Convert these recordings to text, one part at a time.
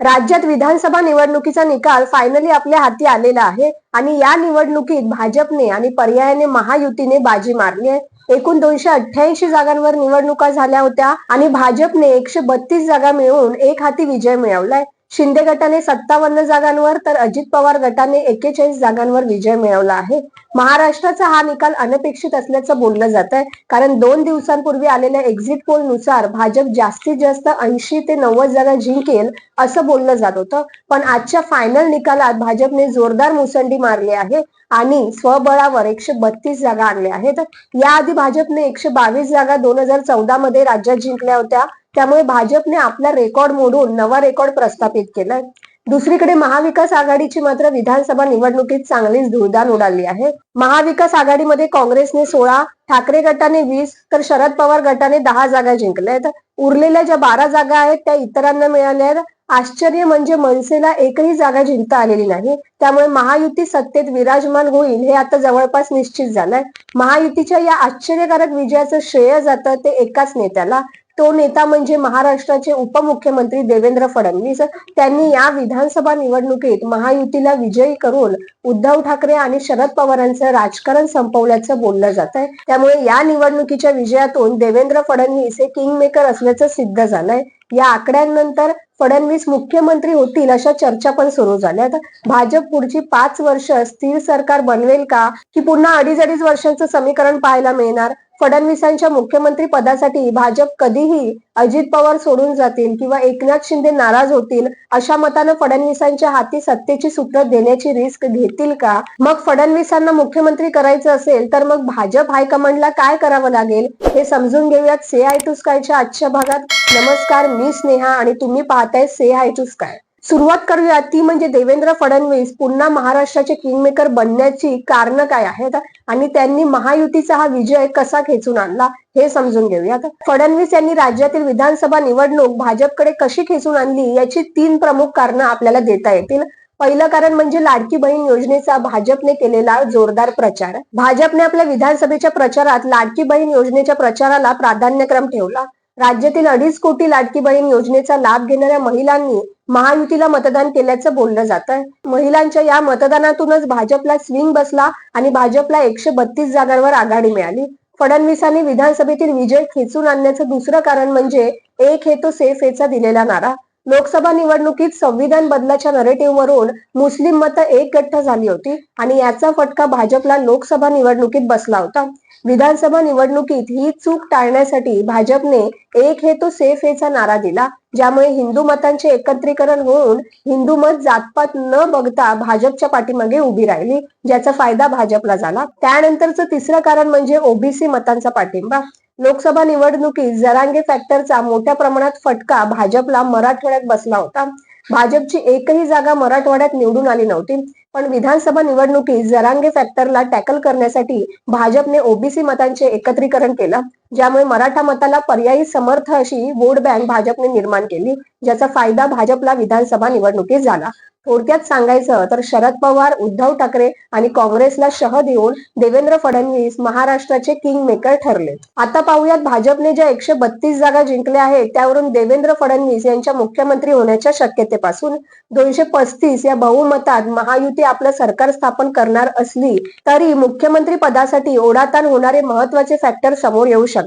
राज्यात विधानसभा निवडणुकीचा निकाल फायनली आपल्या हाती आलेला आहे आणि या निवडणुकीत भाजपने आणि पर्यायाने महायुतीने बाजी मारली आहे. एकूण दोनशे अठ्ठ्याऐंशी जागांवर निवडणुका झाल्या होत्या आणि भाजपने एकशे बत्तीस जागा मिळवून एक हाती विजय मिळवलाय. शिंदे गटाने सत्तावन्न जागांवर तर अजित पवार गटाने एकेचाळीस जागांवर विजय मिळवला आहे. महाराष्ट्राचा हा निकाल अनपेक्षित असल्याचं बोललं जात आहे कारण दोन दिवसांपूर्वी आलेल्या एक्झिट पोलनुसार भाजप जास्तीत जास्त ऐंशी ते नव्वद जागा जिंकेल असं बोललं जात होतं. पण आजच्या फायनल निकालात भाजपने जोरदार मुसंडी मारली आहे आणि स्वबळावर एकशे बत्तीस जागा आणल्या आहेत. याआधी भाजपने एकशे बावीस जागा दोन हजार चौदा मध्ये राज्यात जिंकल्या होत्या. त्यामुळे भाजपने आपला रेकॉर्ड मोडून नवा रेकॉर्ड प्रस्थापित केलाय. दुसरीकडे महाविकास आघाडीची मात्र विधानसभा निवडणुकीत चांगलीच धुळदान उडाली आहे. महाविकास आघाडीमध्ये काँग्रेसने सोळा ठाकरे गटाने वीस तर शरद पवार गटाने दहा जागा जिंकल्या आहेत. उरलेल्या ज्या बारा जागा आहेत त्या इतरांना मिळाल्या आहेत. आश्चर्य म्हणजे मनसेला एकही जागा जिंकता आलेली नाही. त्यामुळे महायुती सत्तेत विराजमान होईल हे आता जवळपास निश्चित झालंय. महायुतीच्या या आश्चर्यकारक विजयाचं श्रेय जातं ते एकाच नेत्याला. तो नेता म्हणजे महाराष्ट्राचे उपमुख्यमंत्री देवेंद्र फडणवीस. त्यांनी या विधानसभा निवडणुकीत महायुतीला विजयी करून उद्धव ठाकरे आणि शरद पवारांचं राजकारण संपवल्याचं बोललं जात आहे त्यामुळे या निवडणुकीच्या विजयातून देवेंद्र फडणवीस हे किंग मेकर असल्याचं सिद्ध झालंय. या आकड्यांनंतर फडणवीस मुख्यमंत्री होतील अशा चर्चा पण सुरू झाल्यात. भाजप पुढची पाच वर्ष स्थिर सरकार बनवेल का? की पुन्हा अडीच अडीच वर्षांचं समीकरण पाहायला मिळणार? फडणवीसांच्या मुख्यमंत्री पदासाठी भाजप कधीही अजित पवार सोडून जातील किंवा एकनाथ शिंदे नाराज होतील अशा मतानं फडणवीसांच्या हाती सत्तेची सूत्र देण्याची रिस्क घेतील का? मग फडणवीसांना मुख्यमंत्री करायचं असेल तर मग भाजप हायकमांडला काय करावं लागेल? हे समजून घेऊयात से आय टू स्कायच्या आजच्या भागात. नमस्कार मी स्नेहा आणि तुम्ही पाहताय से आय टू स्काय. सुरुवात करूया. ती म्हणजे देवेंद्र फडणवीस पुन्हा महाराष्ट्राचे किंगमेकर बनण्याची कारण काय आहेत? आणि त्यांनी महायुतीचा हा विजय कसा खेचून आणला हे समजून घेऊयात फडणवीस यांनी राज्यातील विधानसभा निवडणूक भाजपकडे कशी खेचून आणली याची तीन प्रमुख कारणं आपल्याला देता येतील. पहिलं कारण म्हणजे लाडकी बहीण योजनेचा भाजपने केलेला जोरदार प्रचार. भाजपने आपल्या विधानसभेच्या प्रचारात लाडकी बहीण योजनेच्या प्रचाराला प्राधान्यक्रम ठेवला. राज्यातील अडीच कोटी लाडकी बहीण योजनेचा लाभ घेणाऱ्या महिलांनी महायुतीला मतदान केल्याचं बोललं जात आहे. महिलांच्या या मतदानातूनच भाजपला स्विंग बसला आणि भाजपला एकशे बत्तीस जागांवर आघाडी मिळाली. फडणवीसांनी विधानसभेतील विजय खेचून आणण्याचं दुसरं कारण म्हणजे एक हे तो सेफ हेचा दिलेला नारा. लोकसभा निवडणुकीत संविधान बदलाच्या नरेटिव्ह वरून मुस्लिम मतं एक गठ्ठ झाली होती आणि याचा फटका भाजपला लोकसभा निवडणुकीत बसला होता. विधानसभा निवडणुकीत ही चूक टाळण्यासाठी भाजपने एक हे तो सेफ हेचा नारा दिला ज्यामुळे हिंदू मतांचे एकत्रीकरण होऊन हिंदू मत जातपात न बघता भाजपच्या पाठीमागे उभी राहिली ज्याचा फायदा भाजपला झाला. त्यानंतरचं तिसरं कारण म्हणजे ओबीसी मतांचा पाठिंबा. लोकसभा निवडणुकीत जरांगे फॅक्टरचा मोठ्या प्रमाणात फटका भाजपला मराठवाड्यात बसला होता. भाजपची एकही जागा मराठवाड्यात निवडून आली नव्हती. पण विधानसभा निवडणुकीत जरांगे फॅक्टरला टॅकल करण्यासाठी भाजपने ओबीसी मतांचे एकत्रीकरण केलं. ज्यामुळे मराठा मताला पर्यायी समर्थ अशी वोट बँक भाजपने निर्माण केली. ज्याचा फायदा भाजपला विधानसभा निवडणुकीत झाला. थोडक्यात सांगायचं तर शरद पवार उद्धव ठाकरे आणि काँग्रेसला शह देऊन देवेंद्र फडणवीस महाराष्ट्राचे किंग मेकर ठरले. आता पाहूयात भाजपने ज्या एकशे बत्तीस जागा जिंकल्या आहेत त्यावरून देवेंद्र फडणवीस यांच्या मुख्यमंत्री होण्याच्या शक्यतेपासून दोनशे पस्तीस या बहुमतात महायुती आपलं सरकार स्थापन करणार असली तरी मुख्यमंत्री पदासाठी ओढाताण होणारे महत्त्वाचे फॅक्टर समोर येऊ शकतात.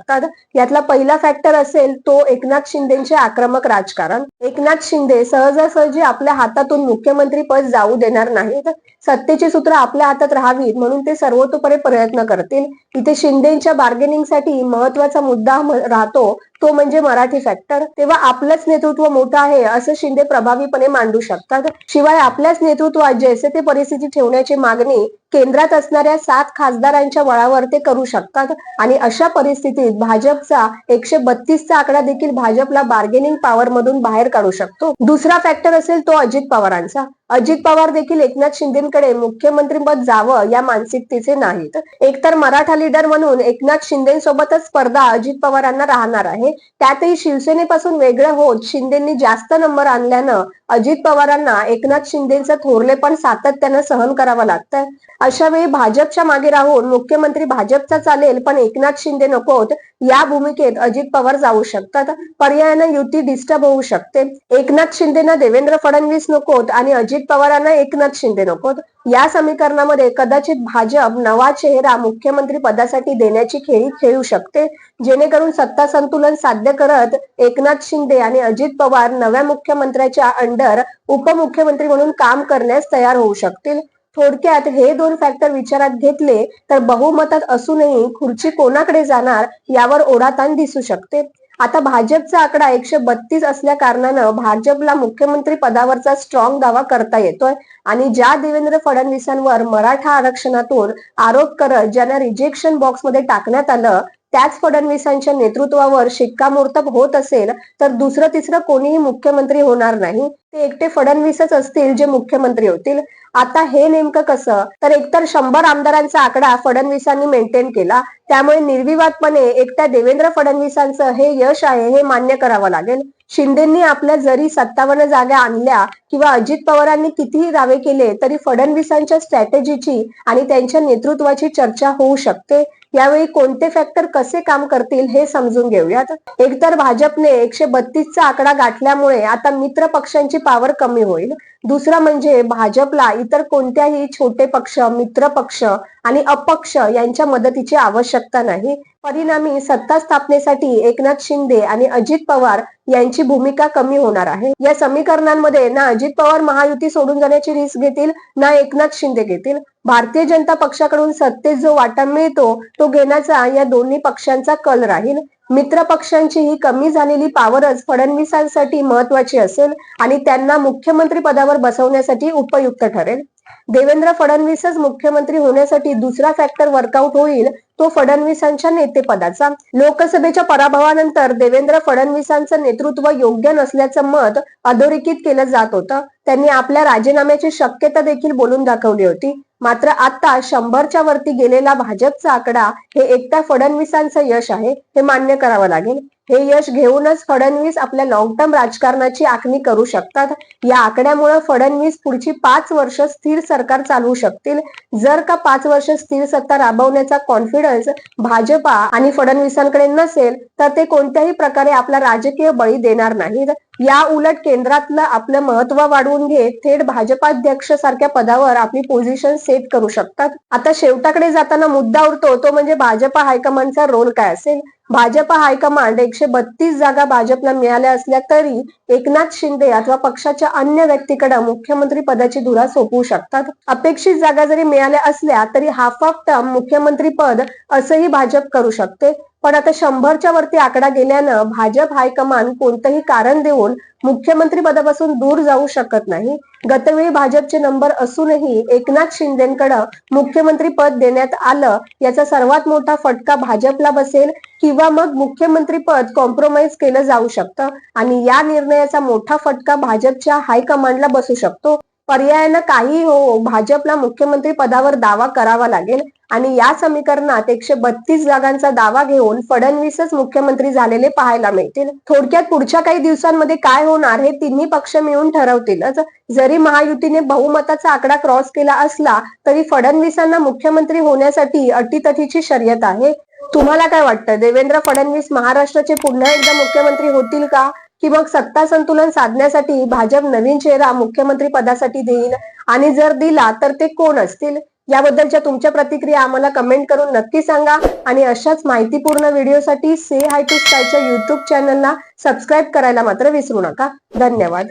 यातला पहिला फॅक्टर असेल तो एकनाथ शिंदेचे आक्रमक राजकारण. एकनाथ शिंदे सहजासहजी आपल्या हातातून मुख्यमंत्री पद जाऊ देणार नाहीत. सत्तेची सूत्र आपल्या हातात राहावीत म्हणून ते सर्वतोपरी प्रयत्न करतील. इथे शिंदेच्या बार्गेनिंगसाठी महत्त्वाचा मुद्दा राहतो तो म्हणजे मराठी फॅक्टर तेव्हा आपलंच नेतृत्व मोठं आहे असं शिंदे प्रभावीपणे मांडू शकतात. शिवाय आपल्याच नेतृत्वात जैसे ते परिस्थिती ठेवण्याची मागणी केंद्रात असणाऱ्या सात खासदारांच्या वळावर ते करू शकतात. आणि अशा परिस्थितीत भाजपचा एकशे बत्तीसचा आकडा देखील भाजपला बार्गेनिंग पॉवर मधून बाहेर काढू शकतो. दुसरा फॅक्टर असेल तो अजित पवारांचा. अजित पवार देखील एकनाथ शिंदेकडे मुख्यमंत्रीपद जावं या मानसिकतेचे नाहीत. एकतर मराठा लीडर म्हणून एकनाथ शिंदेसोबतच स्पर्धा अजित पवारांना राहणार आहे. त्यातही शिवसेनेपासून वेगळं होत शिंदेंनी जास्त नंबर आणल्यानं अजित पवारांना एकनाथ शिंदेचं थोरलेपण सातत्यानं सहन करावं लागतं. अशा वेळी भाजपच्या मागे राहून मुख्यमंत्री भाजपचा चालेल पण एकनाथ शिंदे नकोत. या भूमिकेत अजित पवार जाऊ शकतात. पर्यायानं युती डिस्टर्ब होऊ शकते. एकनाथ शिंदेना देवेंद्र फडणवीस नकोत आणि अजित पवारांना एकनाथ शिंदे नकोत या समीकरणामध्ये कदाचित भाजप नवा चेहरा मुख्यमंत्री पदासाठी देण्याची खेळी खेळू शकते. जेणेकरून सत्ता संतुलन साध्य करत एकनाथ शिंदे आणि अजित पवार नव्या मुख्यमंत्र्याच्या अंडर उपमुख्यमंत्री म्हणून काम करण्यास तयार होऊ शकतील. थोडक्यात हे दोन फॅक्टर विचारात घेतले तर बहुमतात असूनही खुर्ची कोणाकडे जाणार यावर ओढाताण दिसू शकते. आता भाजपचा आकडा एकशे बत्तीस असल्या कारणानं भाजपला मुख्यमंत्री पदावरचा स्ट्रॉंग दावा करता येतोय. आणि ज्या देवेंद्र फडणवीसांवर मराठा आरक्षणातून आरोप करत ज्यांना रिजेक्शन बॉक्समध्ये टाकण्यात आलं त्याच फडणवीसांच्या नेतृत्वावर शिक्कामोर्तब होत असेल तर दुसरं तिसरं कोणीही मुख्यमंत्री होणार नाही. ते एकटे फडणवीसच असतील जे मुख्यमंत्री होतील. आता हे नेमकं कसं? तर एकतर शंभर आमदारांचा आकडा फडणवीसांनी मेंटेन केला. त्यामुळे निर्विवादपणे एकट्या देवेंद्र फडणवीसांचं हे यश आहे हे मान्य करावं लागेल. शिंदेंनी आपल्या जरी सत्तावन्न जागा आणल्या किंवा अजित पवारांनी कितीही दावे केले तरी फडणवीसांच्या स्ट्रॅटेजीची आणि त्यांच्या नेतृत्वाची चर्चा होऊ शकते. यावेळी कोणते फॅक्टर कसे काम करतील हे समजून घेऊयात. एकतर भाजपने एकशे बत्तीसचा आकडा गाठल्यामुळे आता मित्र पक्षांची पावर कमी होईल. दुसरं म्हणजे भाजपला इतर कोणत्याही छोटे पक्ष मित्र पक्ष आणि अपक्ष यांच्या मदतीची आवश्यकता नाही. परिणामी सत्ता स्थापनेसाठी एकनाथ शिंदे आणि अजित पवार यांची भूमिका कमी होणार आहे. या समीकरणांमध्ये ना अजित पवार महायुती सोडून जाण्याची रिस्क घेतील ना एकनाथ शिंदे घेतील. भारतीय जनता पक्षाकडून सत्तेत जो वाटा मिळतो तो घेण्याचा या दोन्ही पक्षांचा कल राहील. मित्र पक्षांची ही कमी झालेली पावरच फडणवीसांसाठी महत्वाची असेल आणि त्यांना मुख्यमंत्री पदावर बसवण्यासाठी उपयुक्त ठरेल. देवेंद्र फडणवीसच मुख्यमंत्री होण्यासाठी दुसरा फॅक्टर वर्कआउट होईल तो फडणवीसांच्या नेतेपदाचा. लोकसभेच्या पराभवानंतर देवेंद्र फडणवीसांचं नेतृत्व योग्य नसल्याचं मत अधोरेखित केलं जात होतं. त्यांनी आपल्या राजीनाम्याची शक्यता देखील बोलून दाखवली होती. मात्र आता शंभरच्या वरती गेलेला भाजपचा आकडा हे एकट्या फडणवीसांचं यश आहे हे मान्य करावं लागेल. हे यश घेऊनच फडणवीस आपल्या लॉंग टर्म राजकारणाची आखणी करू शकतात. या आकड्यामुळे फडणवीस पुढची पाच वर्ष स्थिर सरकार चालवू शकतील. जर का पाच वर्ष स्थिर सत्ता राबवण्याचा कॉन्फिडन्स भाजपा आणि फडणवीसांकडे नसेल तर ते कोणत्याही प्रकारे आपला राजकीय बळी देणार नाहीत. या उलट केंद्रातलं आपलं महत्त्व वाढवून घेत थेट भाजपाध्यक्ष सारख्या पदावर आपली पोझिशन सेट करू शकतात. आता शेवटाकडे जाताना मुद्दा उरतो तो म्हणजे भाजपा हायकमांडचा रोल काय असेल? भाजपा हायकमांड एकशे बत्तीस जागा भाजपला मिळाल्या असल्या तरी एकनाथ शिंदे अथवा पक्षाच्या अन्य व्यक्तीकडे मुख्यमंत्री पदाची धुरा सोपवू शकतात. अपेक्षित जागा जरी मिळाल्या असल्या तरी हाफ ऑफ टर्म मुख्यमंत्री पद असंही भाजप करू शकते. पण आता शंभरच्या वरती आकडा गेल्यानं भाजप हायकमान कोणतंही कारण देऊन मुख्यमंत्री पदापासून दूर जाऊ शकत नाही. गतवेळी भाजपचे नंबर असूनही एकनाथ शिंदेकडे मुख्यमंत्री पद देण्यात आलं याचा सर्वात मोठा फटका भाजपला बसेल किंवा मग मुख्यमंत्री पद कॉम्प्रोमाइज केलं जाऊ शकतं आणि या निर्णयाचा मोठा फटका भाजपच्या हायकमांडला बसू शकतो. पर्यायानं काही हो भाजपला मुख्यमंत्री पदावर दावा करावा लागेल. आणि या समीकरणात एकशे बत्तीस जागांचा दावा घेऊन फडणवीसच मुख्यमंत्री झालेले पाहायला मिळतील. थोडक्यात पुढच्या काही दिवसांमध्ये काय होणार हे तिन्ही पक्ष मिळून ठरवतीलच. जरी महायुतीने बहुमताचा आकडा क्रॉस केला असला तरी फडणवीसांना मुख्यमंत्री होण्यासाठी अटीतटीची शर्यत आहे. तुम्हाला काय वाटतं? देवेंद्र फडणवीस महाराष्ट्राचे पुन्हा एकदा मुख्यमंत्री होतील का? की मग सत्ता संतुलन साधण्यासाठी भाजप नवीन चेहरा मुख्यमंत्री पदासाठी देईल? आणि जर दिला तर ते कोण असतील? याबद्दलच्या तुमच्या प्रतिक्रिया आम्हाला कमेंट करून नक्की सांगा. आणि अशाच माहितीपूर्ण व्हिडिओसाठी से हाय टू स्टायच्या युट्यूब चॅनलला सबस्क्राईब करायला मात्र विसरू नका. धन्यवाद.